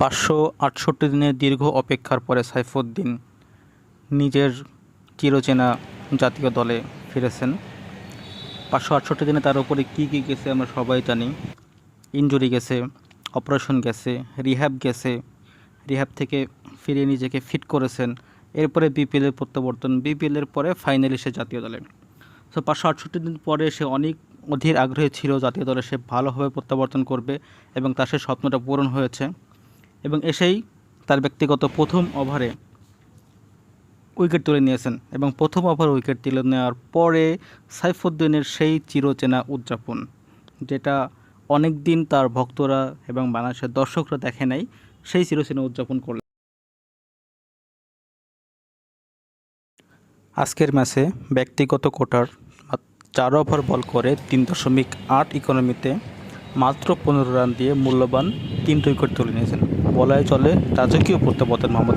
পাঁচশো আটষট্টি দিনের দীর্ঘ অপেক্ষার পরে সাইফুদ্দিন নিজের চিরচেনা জাতীয় দলে ফিরেছেন। পাঁচশো আটষট্টি দিনে তার উপরে কী কী গেছে আমরা সবাই জানি। ইনজুরি গেছে, অপারেশন গেছে, রিহ্যাব গেছে, রিহ্যাব থেকে ফিরে নিজেকে ফিট করেছেন। এরপরে বিপিএলের প্রত্যাবর্তন বিপিএলের পরে ফাইনালি সে জাতীয় দলে। সো পাঁচশো আটষট্টি দিন পরে সে অনেক অধীর আগ্রহী ছিল জাতীয় দলে সে ভালোভাবে প্রত্যাবর্তন করবে এবং তার সে স্বপ্নটা পূরণ হয়েছে। এবং এসেই তার ব্যক্তিগত প্রথম ওভারে উইকেট তুলে নিয়েছেন এবং প্রথম ওভার উইকেট তুলে নেওয়ার পরে সাইফুদ্দিনের সেই চিরচেনা উদযাপন, যেটা অনেক দিন তার ভক্তরা এবং বাংলাদেশের দর্শকরা দেখে নাই, সেই চিরচেনা উদযাপন করলেন। আজকের ম্যাচে ব্যক্তিগত কোটার চার ওভার বল করে তিন দশমিক আট ইকোনমিতে মাত্র পনেরো রান দিয়ে মূল্যবান তিনটি উইকেট তুলে নিয়েছেন। বলাই চলে। রাজকীয় প্রত্যাবর্তন মোহাম্মদ